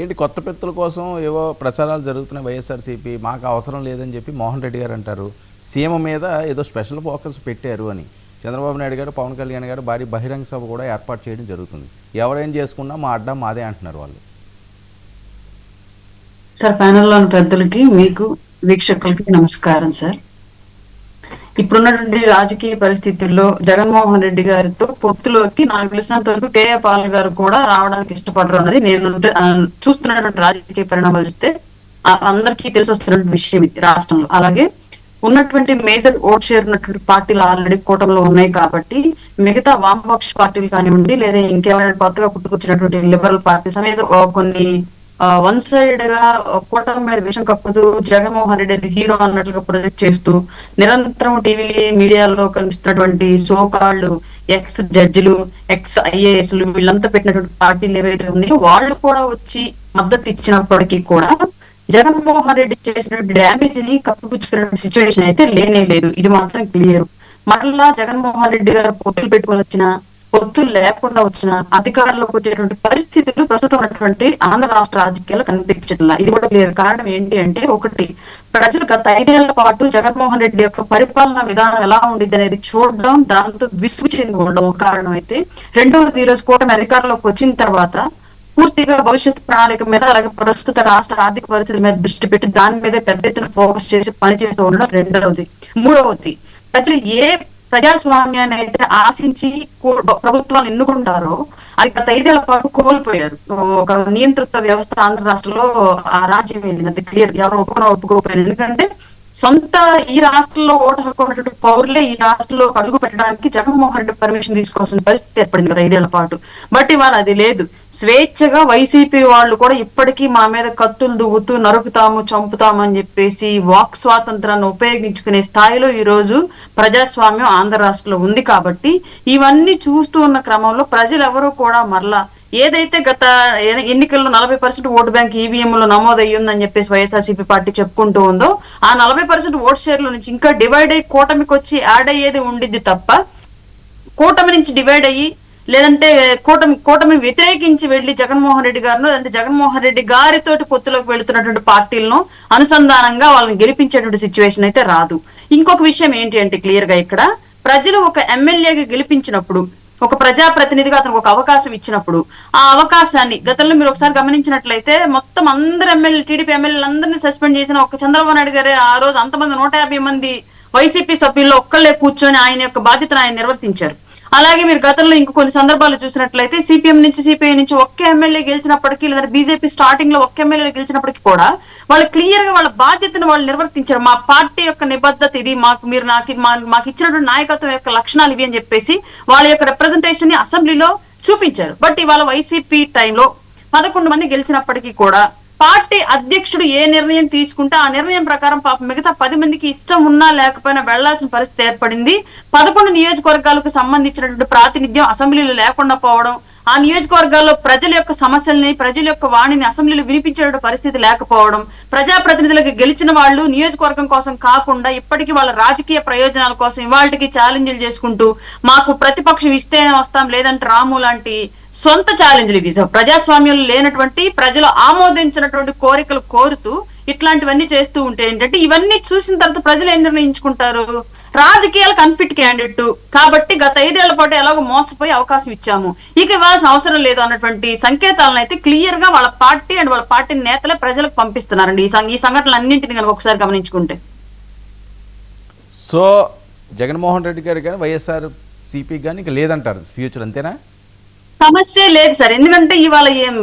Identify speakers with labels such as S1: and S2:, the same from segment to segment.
S1: ఏంటి కొత్త పెత్తుల కోసం ఏవో ప్రచారాలు జరుగుతున్నాయి వైఎస్ఆర్సీపీ మాకు అవసరం లేదని చెప్పి మోహన్ రెడ్డి గారు అంటారు. సీఎం మీద ఏదో స్పెషల్ ఫోకస్ పెట్టారు అని. చంద్రబాబు నాయుడు గారు పవన్ కళ్యాణ్ గారు భారీ బహిరంగ సభ కూడా ఏర్పాటు చేయడం జరుగుతుంది. ఎవరేం చేసుకున్నా మా అడ్డా మాదే అంటున్నారు వాళ్ళు.
S2: సార్ ప్యానెల్లోని పెద్దలకి మీకు వీక్షకులకి నమస్కారం సార్. ఇప్పుడున్నటువంటి రాజకీయ పరిస్థితుల్లో జగన్మోహన్ రెడ్డి గారితో పొత్తులోకి నాకు తెలిసినంత వరకు కేఏ పాల్ గారు కూడా రావడానికి ఇష్టపడరు అన్నది నేను చూస్తున్నటువంటి రాజకీయ పరిణామాలు చూస్తే అందరికీ తెలిసి వస్తున్నటువంటి విషయం ఇది రాష్ట్రంలో. అలాగే ఉన్నటువంటి మేజర్ ఓట్ షేర్ ఉన్నటువంటి పార్టీలు ఆల్రెడీ కూటమిలో ఉన్నాయి కాబట్టి మిగతా వామపక్ష పార్టీలు కానివ్వండి లేదా ఇంకేమైనా కొత్తగా పుట్టుకొచ్చినటువంటి లిబరల్ పార్టీస్ అనేది కొన్ని వన్ సైడ్గా కూటమి మీద విషయం కప్పుతూ జగన్మోహన్ రెడ్డి హీరో అన్నట్లుగా ప్రొజెక్ట్ చేస్తూ నిరంతరం టీవీ మీడియాలో కనిపిస్తున్నటువంటి సో కాళ్ళు ఎక్స్ జడ్జిలు ఎక్స్ ఐఏఎస్లు వీళ్ళంతా పెట్టినటువంటి పార్టీలు ఏవైతే ఉన్నాయో వాళ్ళు కూడా వచ్చి మద్దతు ఇచ్చినప్పటికీ కూడా జగన్మోహన్ రెడ్డి చేసిన డ్యామేజ్ని కప్పిపుచ్చుకునే సిచ్యువేషన్ అయితే లేనే లేదు. ఇది మాత్రం క్లియర్ మరలా జగన్మోహన్ రెడ్డి గారు పొత్తులు పెట్టుకొని వచ్చిన పొత్తులు లేకుండా వచ్చిన అధికారంలోకి వచ్చేటువంటి పరిస్థితులు ప్రస్తుతం ఉన్నటువంటి ఆంధ్ర రాష్ట్ర రాజకీయాలు కనిపించట్లా. ఇది కూడా క్లియర్ కారణం ఏంటి అంటే ఒకటి ప్రజలు గత ఐదేళ్ళ పాటు జగన్మోహన్ రెడ్డి యొక్క పరిపాలన విధానం ఎలా ఉండిద్ది అనేది చూడడం దాంతో విసుగు చెంది ఉండడం ఒక కారణం అయితే. రెండవది ఈరోజు రోజు కూటమి అధికారంలోకి వచ్చిన తర్వాత పూర్తిగా భవిష్యత్ ప్రణాళిక మీద అలాగే ప్రస్తుత రాష్ట్ర ఆర్థిక పరిస్థితుల మీద దృష్టి పెట్టి దాని మీద పెద్ద ఎత్తున ఫోకస్ చేసి పనిచేస్తూ ఉండడం రెండవది. మూడవది ప్రజలు ఏ ప్రజాస్వామ్యాన్ని అయితే ఆశించి ప్రభుత్వాలు ఎన్నుకుంటారో అది గత ఐదేళ్ళ పాటు కోల్పోయారు. ఒక నియంత్రిత వ్యవస్థ ఆంధ్ర రాష్ట్రంలో ఆ రాజ్యం వెళ్ళింది అది క్లియర్ ఎవరు ఒప్పుకున్నా ఎందుకంటే సొంత ఈ రాష్ట్రంలో ఓటు హక్కు ఉన్నటువంటి పౌరులే ఈ రాష్ట్రంలో అడుగు పెట్టడానికి జగన్మోహన్ రెడ్డి పర్మిషన్ తీసుకోవాల్సిన పరిస్థితి ఏర్పడింది కదా ఐదేళ్ళ పాటు. బట్ ఇవాళ అది లేదు. స్వేచ్ఛగా వైసీపీ వాళ్ళు కూడా ఇప్పటికీ మా మీద కత్తులు దువ్వుతూ నరుకుతాము చంపుతాము అని చెప్పేసి వాక్ స్వాతంత్రాన్ని ఉపయోగించుకునే స్థాయిలో ఈ రోజు ప్రజాస్వామ్యం ఆంధ్ర రాష్ట్రంలో ఉంది కాబట్టి ఇవన్నీ చూస్తూ ఉన్న క్రమంలో ప్రజలు ఎవరూ కూడా మరలా ఏదైతే గత ఎన్నికల్లో నలభై పర్సెంట్ ఓటు బ్యాంక్ ఈవీఎం లో నమోదయ్యి చెప్పేసి వైఎస్ఆర్సీపీ పార్టీ చెప్పుకుంటూ ఉందో ఆ నలభై పర్సెంట్ ఓట్ షేర్లో నుంచి ఇంకా డివైడ్ అయ్యి కూటమికి వచ్చి యాడ్ అయ్యేది ఉండిద్ది తప్ప కూటమి నుంచి డివైడ్ అయ్యి లేదంటే కూటమి కూటమి వ్యతిరేకించి వెళ్ళి జగన్మోహన్ రెడ్డి గారిను లేదంటే జగన్మోహన్ రెడ్డి గారితోటి పొత్తులోకి వెళుతున్నటువంటి పార్టీలను అనుసంధానంగా వాళ్ళని గెలిపించేటువంటి సిచ్యువేషన్ అయితే రాదు. ఇంకొక విషయం ఏంటి అంటే క్లియర్గా ఇక్కడ ప్రజలు ఒక ఎమ్మెల్యేగా గెలిపించినప్పుడు ఒక ప్రజాప్రతినిధిగా అతనికి ఒక అవకాశం ఇచ్చినప్పుడు ఆ అవకాశాన్ని గతంలో మీరు ఒకసారి గమనించినట్లయితే మొత్తం అందరు ఎమ్మెల్యే టీడీపీ ఎమ్మెల్యేలు అందరినీ సస్పెండ్ చేసిన ఒక చంద్రబాబు నాయుడు గారే ఆ రోజు అంతమంది నూట యాభై మంది వైసీపీ సభ్యుల్లో ఒక్కళ్ళే కూర్చొని ఆయన యొక్క బాధ్యతను ఆయన నిర్వర్తించారు. అలాగే మీరు గతంలో ఇంకో కొన్ని సందర్భాలు చూసినట్లయితే సిపిఎం నుంచి సిపిఐ నుంచి ఒక్క ఎమ్మెల్యే గెలిచినప్పటికీ లేదా బీజేపీ స్టార్టింగ్లో ఒక్క ఎమ్మెల్యే గెలిచినప్పటికీ కూడా వాళ్ళు క్లియర్గా వాళ్ళ బాధ్యతను వాళ్ళు నిర్వర్తించారు. మా పార్టీ యొక్క నిబద్ధత ఇది మాకు మీరు నాకు మాకు ఇచ్చినటువంటి నాయకత్వం యొక్క లక్షణాలు ఇవి అని చెప్పేసి వాళ్ళ యొక్క రిప్రజెంటేషన్ని అసెంబ్లీలో చూపించారు. బట్ ఇవాళ వైసీపీ టైంలో పదకొండు మంది గెలిచినప్పటికీ కూడా పార్టీ అధ్యక్షుడు ఏ నిర్ణయం తీసుకుంటే ఆ నిర్ణయం ప్రకారం పాపం మిగతా పది మందికి ఇష్టం ఉన్నా లేకపోయినా వెళ్ళాల్సిన పరిస్థితి ఏర్పడింది. పదకొండు నియోజకవర్గాలకు సంబంధించినటువంటి ప్రాతినిధ్యం అసెంబ్లీలో లేకుండా పోవడం ఆ నియోజకవర్గాల్లో ప్రజల యొక్క సమస్యల్ని ప్రజల యొక్క వాణిని అసెంబ్లీలో వినిపించే పరిస్థితి లేకపోవడం ప్రజాప్రతినిధులకు గెలిచిన వాళ్ళు నియోజకవర్గం కోసం కాకుండా ఇప్పటికీ వాళ్ళ రాజకీయ ప్రయోజనాల కోసం ఇవాళకి ఛాలెంజ్లు చేసుకుంటూ మాకు ప్రతిపక్షం ఇస్తేనే వస్తాం లేదంటే రాము లాంటి సొంత ఛాలెంజ్లు ఇవి. ప్రజాస్వామ్యంలో లేనటువంటి ప్రజలు ఆమోదించినటువంటి కోరికలు కోరుతూ ఇట్లాంటివన్నీ చేస్తూ ఉంటే ఏంటంటే ఇవన్నీ చూసిన తర్వాత ప్రజలు ఏం నిర్ణయించుకుంటారు? రాజకీయాలకు అన్ఫిట్ క్యాండిడేట్ కాబట్టి గత ఐదేళ్ళ పాటు ఎలాగో మోసపోయి అవకాశం ఇచ్చాము. ఇక ఇవ్వాల్సిన అవసరం లేదు అన్నటువంటి సంకేతాలను అయితే క్లియర్గా వాళ్ళ పార్టీ అండ్ వాళ్ళ పార్టీ నేతలే ప్రజలకు పంపిస్తున్నారండి. ఈ ఈ సంఘటనలు అన్నింటిని కనుక ఒకసారి గమనించుకుంటే.
S1: సో జగన్మోహన్ రెడ్డి గారు కానీ వైఎస్ఆర్ సిపి కానీ ఇంకా లేదంటారు. ఫ్యూచర్ అంతేనా?
S2: సమస్య లేదు సార్. ఎందుకంటే ఇవాళ ఏం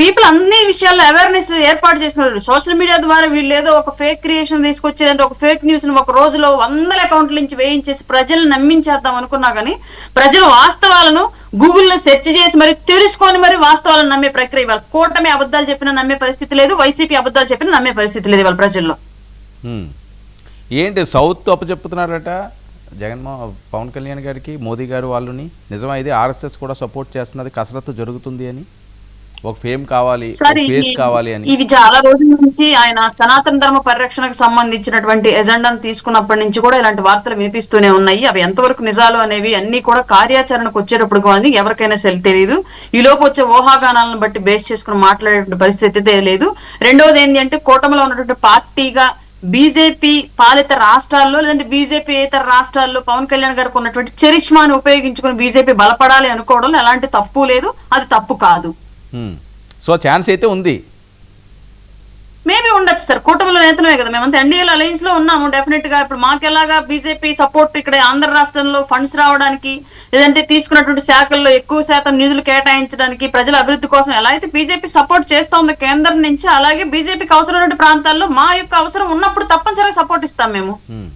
S2: పీపుల్ అన్ని విషయాల్లో అవేర్నెస్ ఏర్పాటు చేసిన సోషల్ మీడియా ద్వారా వీళ్ళు ఏదో ఒక ఫేక్ క్రియేషన్ తీసుకొచ్చేదంటే ఒక ఫేక్ న్యూస్ని ఒక రోజులో వందల అకౌంట్ల నుంచి వేయించేసి ప్రజలు నమ్మించేద్దాం అనుకున్నా కానీ ప్రజలు వాస్తవాలను గూగుల్లో సెర్చ్ చేసి మరి తెలుసుకొని మరి వాస్తవాలను నమ్మే ప్రక్రియ ఇవాళ కూటమి అబద్ధాలు చెప్పినా నమ్మే పరిస్థితి లేదు వైసీపీ అబద్ధాలు చెప్పినా నమ్మే పరిస్థితి లేదు ఇవాళ ప్రజల్లో.
S1: ఏంటి సౌత్ చెప్తున్నారట జగన్మో పవన్ కళ్యాణ్ గారికి మోదీ గారు వాళ్ళని నిజమా ఇది ఆర్ఎస్ఎస్ కూడా సపోర్ట్ చేస్తున్నది కసరత్తు జరుగుతుంది అని? ఒక ఫేమ్ కావాలి ఫేస్ కావాలి అని?
S2: ఇవి చాలా రోజుల నుంచి ఆయన సనాతన ధర్మ పరిరక్షణకు సంబంధించినటువంటి ఎజెండాను తీసుకున్నప్పటి నుంచి కూడా ఇలాంటి వార్తలు వినిపిస్తూనే ఉన్నాయి. అవి ఎంతవరకు నిజాలు అనేవి అన్ని కూడా కార్యాచరణకు వచ్చేటప్పుడు కానీ ఎవరికైనా సెల్ తెలియదు ఈ లోపు వచ్చే ఊహాగానాలను బట్టి బేస్ చేసుకుని మాట్లాడే పరిస్థితి అయితే లేదు. రెండవది ఏంటి అంటే కూటమిలో ఉన్నటువంటి పార్టీగా బీజేపీ పాలిత రాష్ట్రాల్లో లేదంటే బీజేపీ ఇతర రాష్ట్రాల్లో పవన్ కళ్యాణ్ గారికి ఉన్నటువంటి చరిష్మాను ఉపయోగించుకుని బీజేపీ బలపడాలి అనుకోవడం ఎలాంటి తప్పు లేదు. అది తప్పు కాదు.
S1: సో ఛాన్స్ అయితే ఉంది.
S2: ఉండొచ్చు సార్. కూటమిలో నేతలమే కదా మేమంతా ఎన్డీఏలో అలయన్స్లో ఉన్నాము డెఫినెట్గా. ఇప్పుడు మాకెలాగా బీజేపీ సపోర్ట్ ఇక్కడ ఆంధ్ర రాష్ట్రంలో ఫండ్స్ రావడానికి లేదంటే తీసుకున్నటువంటి శాఖల్లో ఎక్కువ శాతం నిధులు కేటాయించడానికి ప్రజల అభివృద్ధి కోసం ఎలా అయితే బీజేపీ సపోర్ట్ చేస్తోంది కేంద్రం నుంచి అలాగే బీజేపీకి అవసరమైన ప్రాంతాల్లో మా యొక్క అవసరం ఉన్నప్పుడు తప్పనిసరిగా సపోర్ట్ ఇస్తాం మేము.
S1: Hmm.